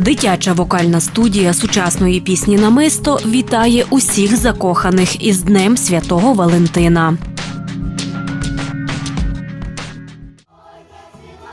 Дитяча вокальна студія сучасної пісні Намисто вітає усіх закоханих із Днем Святого Валентина.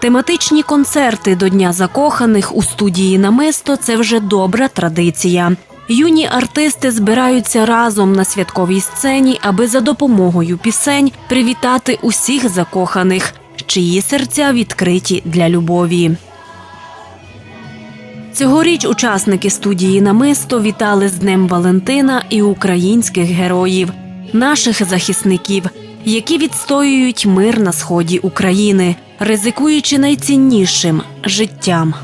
Тематичні концерти до Дня закоханих у студії Намисто це вже добра традиція. Юні артисти збираються разом на святковій сцені, аби за допомогою пісень привітати усіх закоханих, чиї серця відкриті для любові. Цьогоріч учасники студії Намисто вітали з Днем Валентина і українських героїв, наших захисників, які відстоюють мир на сході України, ризикуючи найціннішим життям.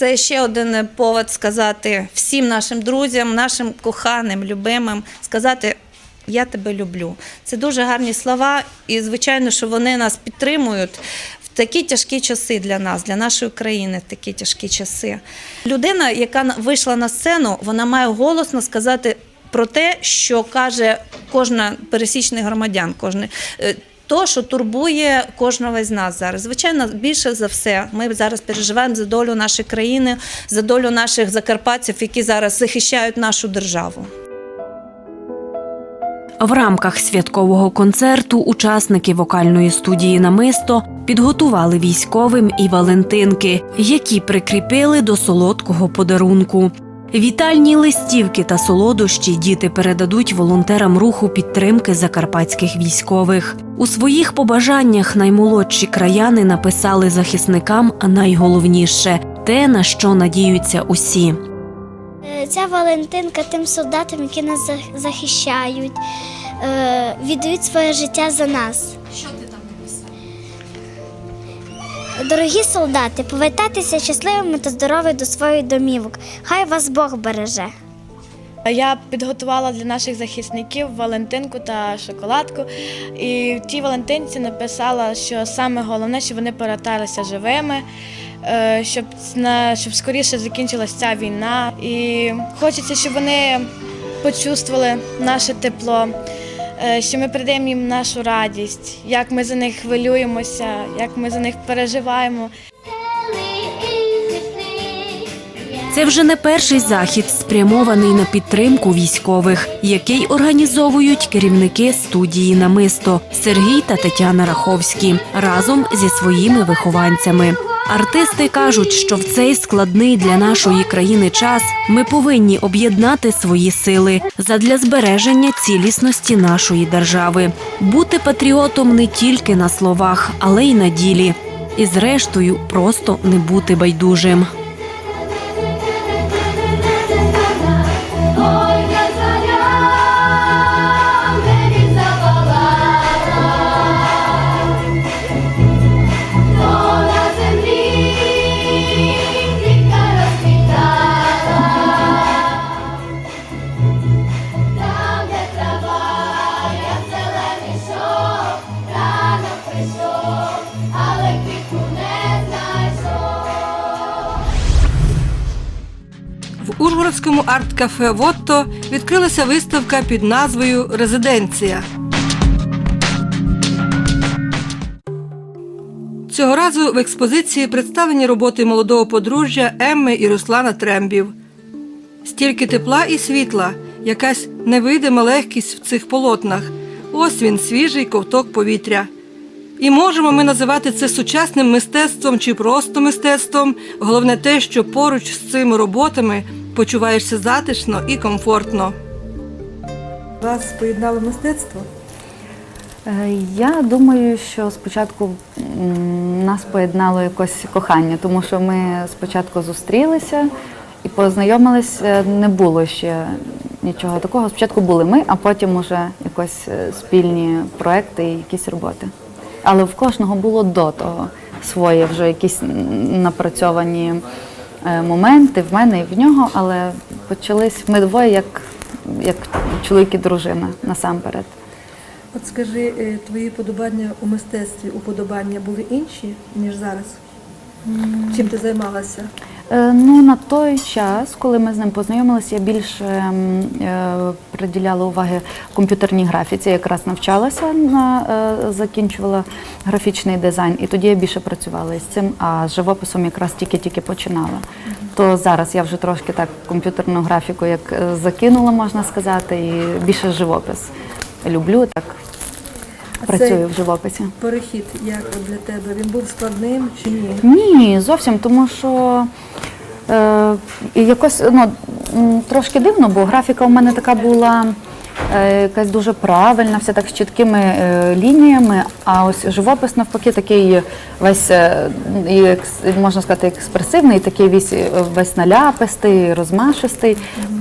Це ще один повод сказати всім нашим друзям, нашим коханим, любимим, сказати. Я тебе люблю. Це дуже гарні слова, і звичайно, що вони нас підтримують в такі тяжкі часи для нас, для нашої країни, в такі тяжкі часи. Людина, яка вийшла на сцену, вона має голосно сказати про те, що каже кожна пересічний громадян, кожний. То, що турбує кожного з нас зараз. Звичайно, більше за все, ми зараз переживаємо за долю нашої країни, за долю наших закарпатців, які зараз захищають нашу державу. В рамках святкового концерту учасники вокальної студії Намисто підготували військовим і Валентинки, які прикріпили до солодкого подарунку. Вітальні листівки та солодощі діти передадуть волонтерам руху підтримки закарпатських військових. У своїх побажаннях наймолодші краяни написали захисникам найголовніше те, на що надіються усі. Е, Ця Валентинка тим солдатам, які нас захищають, е, віддають своє життя за нас. Що ти там написав? Дорогі солдати, повертайтеся щасливими та здорові до своїх домівок. Хай вас Бог береже. Я підготувала для наших захисників Валентинку та шоколадку. І в тій Валентинці написала, що саме головне, щоб вони поверталися живими, е, щоб, щоб скоріше закінчилася ця війна. І хочеться, щоб вони почувствували наше тепло, е, що ми придаємо їм нашу радість, як ми за них хвилюємося, як ми за них переживаємо. Це вже не перший захід, спрямований на підтримку військових, який організовують керівники студії Намисто Сергій та Тетяна Раховські разом зі своїми вихованцями. Артисти кажуть, що в цей складний для нашої країни час ми повинні об'єднати свої сили задля збереження цілісності нашої держави, бути патріотом не тільки на словах, але й на ділі. І зрештою, просто не бути байдужим. Арт-кафе Вотто відкрилася виставка під назвою Резиденція. Цього разу в експозиції представлені роботи молодого подружжя Емми і Руслана Трембів. Стільки тепла і світла, якась невидима легкість в цих полотнах. Ось він, свіжий ковток повітря. І можемо ми називати це сучасним мистецтвом чи просто мистецтвом. Головне те, що поруч з цими роботами почуваєшся затишно і комфортно. Вас поєднало мистецтво? Е, Я думаю, що спочатку нас поєднало якось кохання, тому що ми спочатку зустрілися і познайомилися, не було ще нічого такого. Спочатку були ми, а потім уже якось е, спільні проекти і якісь роботи. Але в кожного було до того. свої вже якісь напрацьовані е, моменти в мене і в нього, але почались ми двоє як, як чоловік і дружина насамперед. От скажи, е, твої подобання у мистецтві, уподобання були інші, ніж зараз? Чим ти займалася? Е, Ну, на той час, коли ми з ним познайомилися, я більше е, приділяла уваги комп'ютерній графіці. Я якраз навчалася на е, закінчувала графічний дизайн, і тоді я більше працювала із цим, а з живописом якраз тільки-тільки починала. То зараз я вже трошки так комп'ютерну графіку як е, закинула, можна сказати, і більше живопис люблю, так працюю в живописі. Перехід як для тебе? Він був складним чи ні? Ні, зовсім, тому що е, якось ну, трошки дивно, бо графіка у мене така була якась дуже правильна, вся так з чіткими е, лініями, а ось живопис навпаки такий весь, е, можна сказати, експресивний, такий весь, е, весь наляпистий, розмашистий.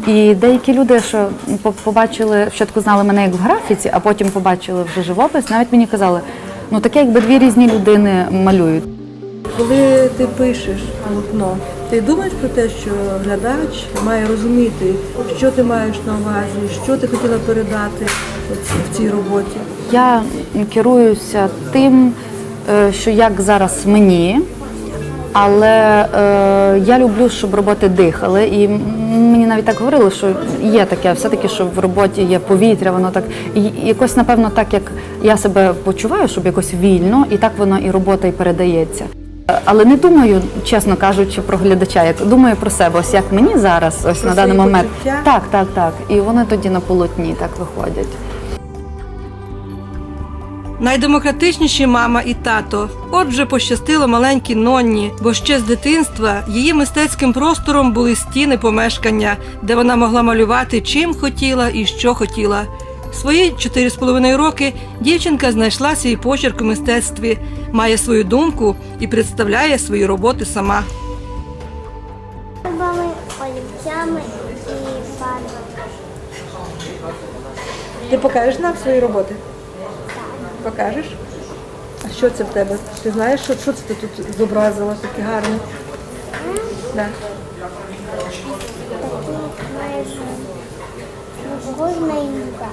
І деякі люди, що побачили, спочатку знали мене як в графіці, а потім побачили вже живопис, навіть мені казали, ну таке, якби дві різні людини малюють. Коли ти пишеш полотно, ти думаєш про те, що глядач має розуміти, що ти маєш на увазі, що ти хотіла передати в цій роботі? Я керуюся тим, е, що як зараз мені, але е, я люблю, щоб роботи дихали. І мені навіть так говорили, що є таке, все-таки, що в роботі є повітря, воно так і якось, напевно, так як я себе почуваю, щоб якось вільно, і так воно і робота і передається. Але не думаю, чесно кажучи, про глядача, як думаю про себе, ось як мені зараз, ось Про на даний момент. почуття? Так, так, так. І вони тоді на полотні так виходять. Найдемократичніші мама і тато. Отже, пощастило маленькій Нонні, бо ще з дитинства її мистецьким простором були стіни помешкання, де вона могла малювати чим хотіла і що хотіла. Свої чотири з половиною роки дівчинка знайшла свій почерк у мистецтві, має свою думку і представляє свої роботи сама. Фарбами, олівцями і фарбами. Ти покажеш нам свої роботи? Покажеш? А що це в тебе? Ти знаєш, що, що це ти тут зобразила таке гарне? Да. Майже ну, похоже на індюка.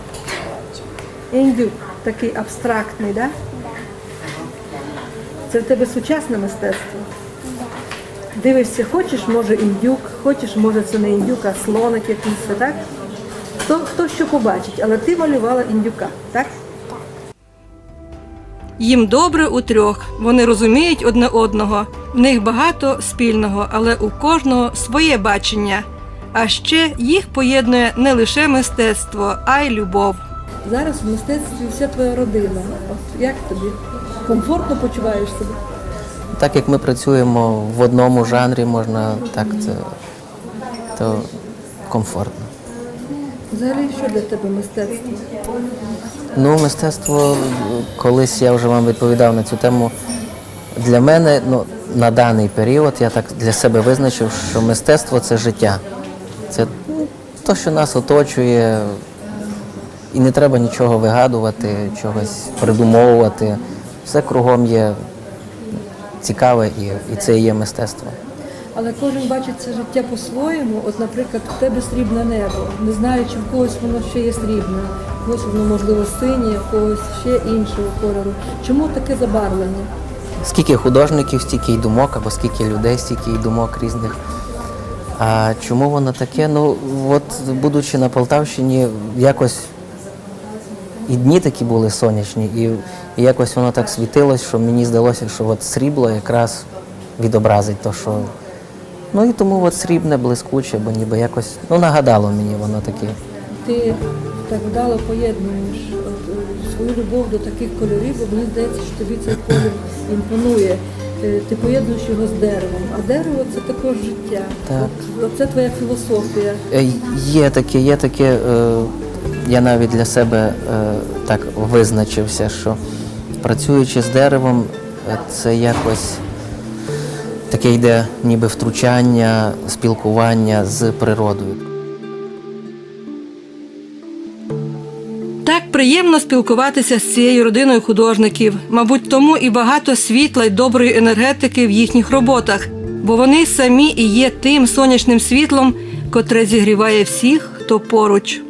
Індюк такий абстрактний, да? Це в тебе сучасне мистецтво? Дивишся, хочеш, може індюк, хочеш, може це не індюк, а слоник якийсь, так? Хто, хто що побачить, але ти малювала індюка, так? Їм добре у трьох. Вони розуміють одне одного. В них багато спільного, але у кожного своє бачення. А ще їх поєднує не лише мистецтво, а й любов. Зараз в мистецтві вся твоя родина. От як тобі? Комфортно почуваєш себе? Так як ми працюємо в одному жанрі, можна так це то комфортно. Взагалі, що для тебе мистецтво? Ну, мистецтво, колись я вже вам відповідав на цю тему. Для мене, ну, на даний період, я так для себе визначив, що мистецтво це життя. Це ну, то, що нас оточує, і не треба нічого вигадувати, чогось придумовувати. Все кругом є цікаве і, і це є мистецтво. Але кожен бачить це життя по-своєму. От, наприклад, в тебе срібне небо. Не знаю, чи в когось воно ще є срібне, в когось воно можливо синє, в когось ще іншого кольору. Чому таке забарвлення? Скільки художників, стільки й думок, або скільки людей, стільки й думок різних. А чому воно таке? Ну, от будучи на Полтавщині, якось і дні такі були сонячні, і, і якось воно так світилось, що мені здалося, що от срібло якраз відобразить то, що. Ну і тому от срібне, блискуче, бо ніби якось ну, нагадало мені воно таке. Ти так вдало поєднуєш е, свою любов до таких кольорів, бо мені здається, що тобі цей колір імпонує. Е, Ти поєднуєш його з деревом, а дерево це також життя. Так. От, це твоя філософія. Е, Є таке, є таке. е, Я навіть для себе е, так визначився, що працюючи з деревом, е, це якось таке йде ніби втручання, спілкування з природою. Так приємно спілкуватися з цією родиною художників. Мабуть, тому і багато світла й доброї енергетики в їхніх роботах, бо вони самі і є тим сонячним світлом, котре зігріває всіх, хто поруч.